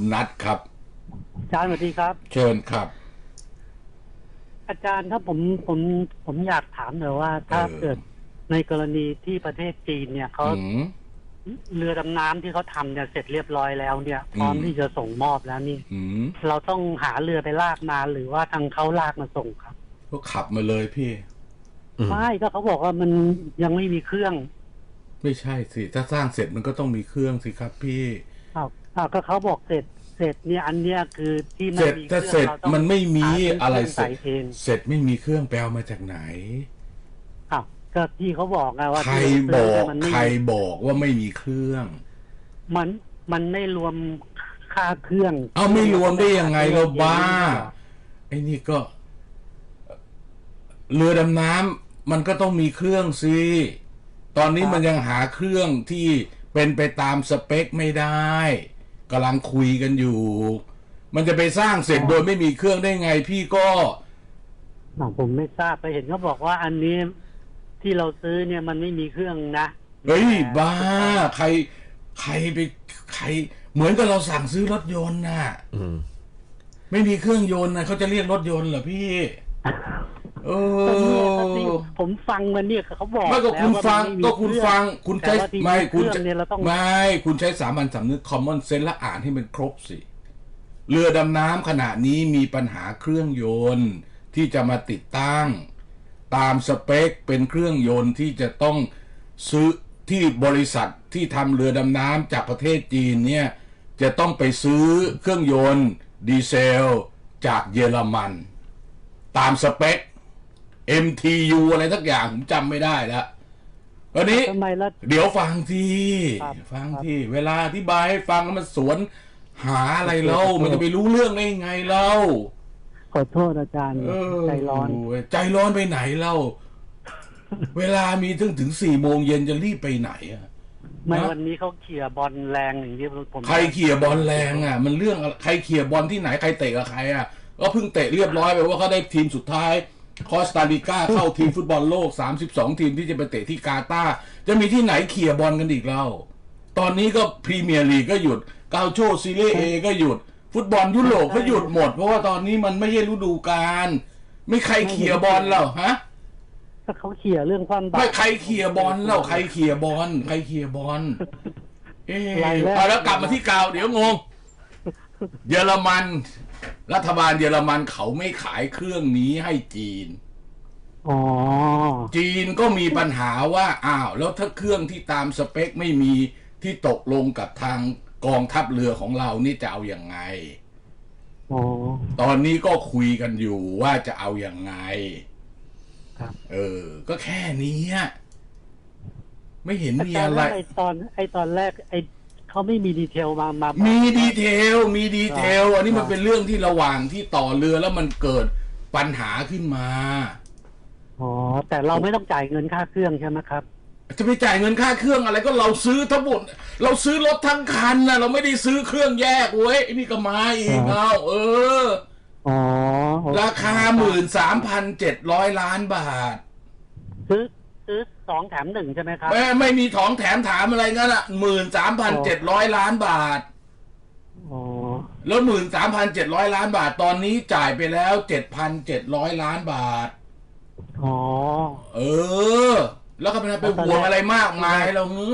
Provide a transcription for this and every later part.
คุณนัทครับ อาจารย์สวัสดีครับ เชิญครับ อาจารย์ครับผมผมผมอยากถามหน่อยว่า ถ้าเออเกิดในกรณีที่ประเทศจีนเนี่ยเขาอืม เรือดำน้ำที่เขาทำเนี่ยเสร็จเรียบร้อยแล้วเนี่ย พร้อมอืม ที่จะส่งมอบแล้วนี่ อืมเราต้องหาเรือไปลากมาหรือว่าทางเขาลากมาส่งครับก็ขับมาเลยพี่ อืม ไม่ก็เขาบอกว่ามันยังไม่มีเครื่องไม่ใช่สิ ถ้าสร้างเสร็จมันก็ต้องมีเครื่องสิครับพี่อ้าว อ้าวก็เขาบอกเสร็จเสร็จเนี่ยอันเนี้ยคือที่ไม่เสร็จมีเคถ้ารื่องเสร็จเราต้องมันไม่มีหาซื้อะไรเคงเสร็จใส่เองเสร็จไม่มีเครื่องแปลมาจากไหนอ้าวก็ที่เขาบอกไงว่าใครที่บเราอซื้กมันไม่ใครบอกว่าไม่มีเครื่อง มันมันไม่รวมค่าเครื่องเอาไม่รวมได้ยังไงเราบ้า ไอ้นี่ก็ เรือดำน้ำมันก็ต้องมีเครื่องสิ ตอนนี้มันยังหาเครื่องที่เป็นไปตามสเปคไม่ได้ กำลังคุยกันอยู่ มันจะไปสร้างเสร็จโดยไม่มีเครื่องได้ไง พี่ก็อ้าวผมไม่ทราบไปเห็นเขาบอกว่าอันนี้ที่เราซื้อเนี่ยมันไม่มีเครื่องนะเฮ้ยแต่บ้า ใคร ใครไปใคร เหมือนกับเราสั่งซื้อรถยนต์น่ะอืมไม่มีเครื่องยนต์นะเขาจะเรียกรถยนต์เหรอพี่ เอก็เนี่ยก็อที่ผมฟังมันเนี่ยเขาบอกไม่ก็คุณแล้วว่าฟังมันไม่มีก็คุณเครื่องฟัง คุณแต่ใช้ว่าที่ไม่มีคุณเครื่องเนี่ยเราต้องไม่คุณใช้สามัญสำนึก common sense และอ่านให้มันครบสิ เรือดำน้ำขณะนี้มีปัญหาเครื่องยนต์ที่จะมาติดตั้ง ตามสเปคเป็นเครื่องยนต์ที่จะต้องซื้อที่บริษัทที่ทำเรือดำน้ำจากประเทศจีนเนี่ยจะต้องไปซื้อเครื่องยนต์ ดีเซล จากเยอรมัน ตามสเปค MTU อะไรทักอย่างผมจำไม่ได้แล้ววันนี้ทำไมล่ะ เดี๋ยวฟังทีครับฟังครับทีเวลาอธิบายให้ฟังแล้วมันสวนหาอะไรเล่าขอโทษมันจะไปรู้เรื่องได้ไงเล่าขอโทษอาจารย์เออใจร้อนใจร้อนไปไหนเล่า เวลามีถึงถึงสี่โมงเย็นจะรีบไปไหนอะ ไม่ฮะวันนี้เขาเขี่ยบอลแรงอย่างที่ผมใครเขี่ยบอลแรงอะ มันเรื่องอะไรใครเขี่ยบอลที่ไหนใครเตะกับใครอะก็เพิ่งเตะเรียบร้อยไปว่าเขาได้ทีมสุดท้าย คอสตาริกาเข้าทีมฟุตบอลโลก 32 ทีมที่จะไปเตะที่กาตาร์จะมีที่ไหนเขี่ยบอลกันอีกเล่า ตอนนี้ก็พรีเมียร์ลีกก็หยุดกาโชซีเรียเอก็หยุด ฟุตบอลยุโรปก็หยุดหมด เพราะว่าตอนนี้มันไม่ใช่ฤดูกาลไม่ใครเขี่ยบอลแล้วฮะก็เขาเขี่ยเรื่องความบาไม่ปใครเขี่ยบอลแล้วใครเขี่ยบอลใครเขี่ยบอลเอ๊รายแรกเอาแล้วกลับมาที่กาวเดี๋ยวงง เยอรมัน รัฐบาลเยอรมันเขาไม่ขายเครื่องนี้ให้จีนอ๋อจีนก็มีปัญหาว่าอ้าว แล้วถ้าเครื่องที่ตามสเปคไม่มีที่ตกลงกับทางกองทัพเรือของเรานี่จะเอาอย่างไงอ๋อตอนนี้ก็คุยกันอยู่ว่าจะเอาอย่างไงครับเออ ก็แค่นี้อะไม่เห็นอามีจารย์อะไรแล้วไอตอน ไอตอนแรกไอ เขาไม่มีดีเทลมามาบอกมีดีเทลมีดีเทลอันนี้ครัมันบเป็นเรื่องที่ระหว่างที่ต่อเรือแล้วมันเกิดปัญหาขึ้นมา อ๋อแต่เราไม่ต้องจ่ายเงินค่าเครื่องใช่ไหมครับ จะไปจ่ายเงินค่าเครื่องอะไรก็เราซื้อทั้งหมดเราซื้อรถทั้งคันนะเราไม่ได้ซื้อเครื่องแยกเว้ยไอ้นี่ก็มาอีกครับเอาเออ อ๋อราคาหมื่นสามพันเจ็ดร้อยล้านบาท ซื้อ ซื้อสองแถมหนึ่งใช่ไหมครับ ไม่ไม่มีของแถมถามอะไรงั้นอะหมื่นสามพันเจ็ดร้อยล้านบาทอ๋อแล้วหมื่นสามพันเจ็ดร้อยล้านบาทตอนนี้จ่ายไปแล้วเจ็ดพันเจ็ดร้อยล้านบาท อ๋อ เออ แล้วก็เป็นไปห่วงอะไรมากมายเราหือ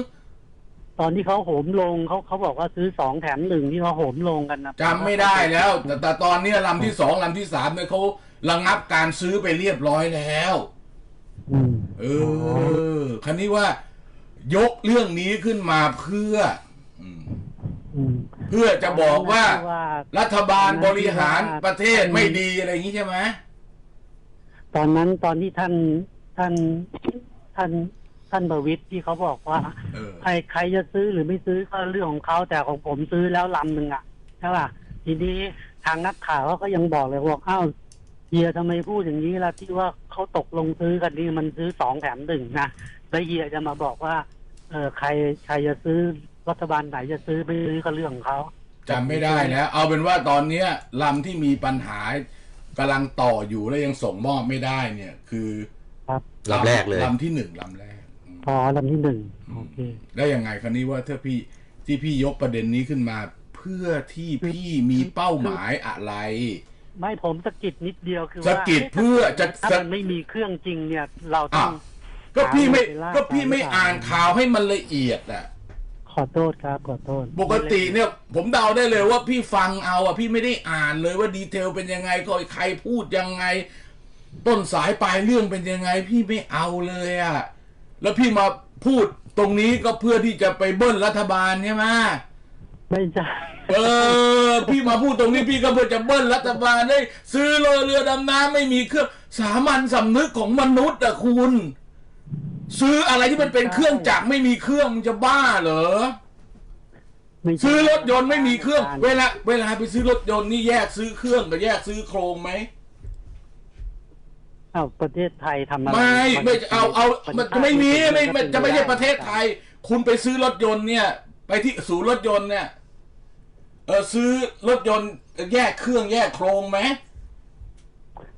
ตอนที่เขาโหมลงเขาเขาบอกว่าซื้อสองแถมหนึ่งที่เขาโหมลงกันนะจำไม่ได้แล้ว แต่แต่ตอนเนี้ยลำที่สองลำที่สามเนี่ยเขาระงับการซื้อไปเรียบร้อยแล้ว อืมเออคันนี้ว่า ยกเรื่องนี้ขึ้นมาเพื่ออืมอืมเพื่อจะบอกว่าว่า รัฐบาลบริหารประเทศไม่ดีอะไรอย่างนี้ใช่ไหมตอนนั้นตอนที่ท่านท่านท่านท่านประวิตรที่เขาบอกว่าเออใครใครจะซื้อหรือไม่ซื้อก็เรื่องของเขาแต่ของผมซื้อแล้วลำหนึ่งอะใช่ป่ะทีนี้ทางนักข่าวเขาก็ยังบอกเลยว่าอ้าว เฮียทำไมพูดอย่างนี้ล่ะที่ว่าเขาตกลงซื้อกันนี่มันซื้อสองแถมหนึ่งนะแล้วเฮียจะมาบอกว่า เออใครใครจะซื้อรัฐบาลไหนจะซื้อไม่ซื้อก็เรื่องของเขาจำไม่ได้แล้ว เอาเป็นว่าตอนเนี้ยลำที่มีปัญหากำลังต่ออยู่แล้วยังส่งมอบไม่ได้เนี่ย คือครับลำแรกเลยลำที่หนึ่งลำแรกอืมพอลำที่หนึ่งโอเคแล้วยังไงคันนี้ว่าถ้าพี่ที่พี่ยกประเด็นนี้ขึ้นมา เพื่อที่พี่มีเป้าหมายอะไร ไม่ผมสะกิดนิดเดียวคือสะว่ากิดเพื่อจะถ้ามันไม่มีเครื่องจริงเนี่ย เราต้องอะก็พี่ไม่หาเวลาก็พี่ไม่หาเวลาอ่านข่าวให้มันละเอียดอะ ขอโทษครับขอโทษ ปกติเนี่ย ผมเดาได้เลยว่าพี่ฟังเอาอะพี่ไม่ได้อ่านเลยว่าดีเทลเป็นยังไงก็ใครพูดยังไง ต้นสายปลายเรื่องเป็นยังไง พี่ไม่เอาเลยอะแล้วพี่มาพูดตรงนี้ก็เพื่อที่จะไปเบิ้ลรัฐบาลใช่ไหม ไม่ใช่ เออ พี่มาพูดตรงนี้พี่ก็เพื่อจะเบิ้ลรัฐบาลได้ ซื้อเรือเรือดำน้ำไม่มีเครื่องสามัญสำนึกของมนุษย์อะคุณ ซื้ออะไรที่มันเป็นเครื่องจักรไม่มีเครื่องมึงจะบ้าเหรอไม่ใช่ ซื้อรถยนต์ไม่มีเครื่อง เวลาเวลาไปซื้อรถยนต์นี่แยกซื้อเครื่องกับแยกซื้อโครงไหม อ้าวประเทศไทยทำอะไรไม่ไม่เอาเอามันจะไม่มีไม่นไม่จะไม่ใช่ประเทศไทย คุณไปซื้อรถยนต์เนี่ย ไปที่ศูนย์รถยนต์เนี่ย เออซื้อรถยนต์แยกเครื่องแยกโครงไหม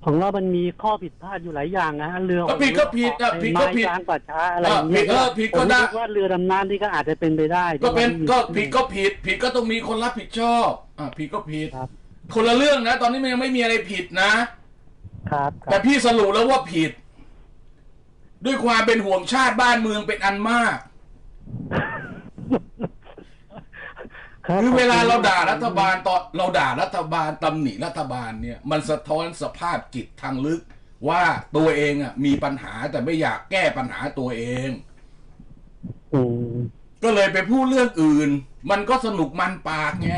ของเรามันมีข้อผิดพลาดอยู่หลายอย่างนะฮะเรือก็ผิดก็ผิดอะผิดก็ผิดไม้กลางป่าช้าอะไรอย่างเงี้ยเออผิดก็ผิดก็ได้ผมคิว่าเรือดำน้ำนี่ก็อาจจะเป็นไปได้ ก็เป็นที่ก็ว่าผิดก็ผิด ผิดก็ต้องมีคนรับผิดชอบอะผิดก็ผิดครับคนละเรื่องนะ ตอนนี้มันยังไม่มีอะไรผิดนะ ครับคแต่รับพี่สรุปแล้วว่าผิด ด้วยความเป็นห่วงชาติบ้านเมืองเป็นอันมาก รับ คือเวลาเราด่าขอบคุณรัฐบาลตอนเราด่ารัฐบาลตำหนิรัฐบาลเนี่ย มันสะท้อนสภาพจิตทางลึก ว่าตัวเองอะ มีปัญหาแต่ไม่อยากแก้ปัญหาตัวเองอืมก็เลยไปพูดเรื่องอื่น มันก็สนุกมันปากไง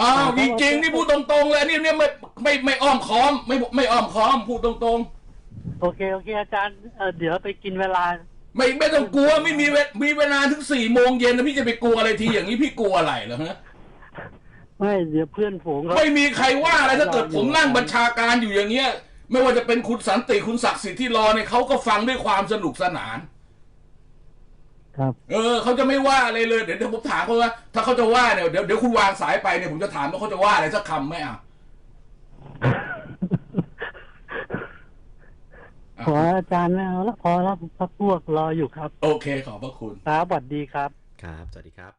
อ้าวจริงๆนี่พูดตรงๆเลยนี่เนี่ยไม่ไม่ไม่อ้อมค้อม ไม่ไม่อ้อมค้อมพูดตรงโอเคโอเคอาจารย์เอ่อเดี๋ยวไปกินเวลาๆ ไม่ไม่ต้องกลัวไม่มีเวมีเวลาถึงสี่โมงเย็นนะพี่จะไปกลัวอะไรทีอย่างนี้พี่กลัวอะไรเหรอฮะไม่เดี๋ยวเพื่อนฝูงเขาไม่มีใครว่าอะไรถ้าเกิดผมนั่งบัญชาการอยู่อย่างเงี้ย ไม่ว่าจะเป็นคุณสันติคุณศักดิ์สิทธิ์ที่รอเนี่ยเขาก็ฟังด้วยความสนุกสนาน ครับ เออเขาจะไม่ว่าอะไรเลยเดี๋ยวเดี๋ยวผมถามเขาว่า ถ้าเขาจะว่าเนี่ยเดี๋ยวเดี๋ยวคุณวางสายไปเนี่ยผมจะถามว่าเขาจะว่าอะไรสักคำไหมอะ อะ ขออาจารย์ไม่เอาละพอแล้วพักพวกรออยู่ครับ โอเคขอบพระคุณ ครับสวัสดีครับ ครับ สวัสดีครับ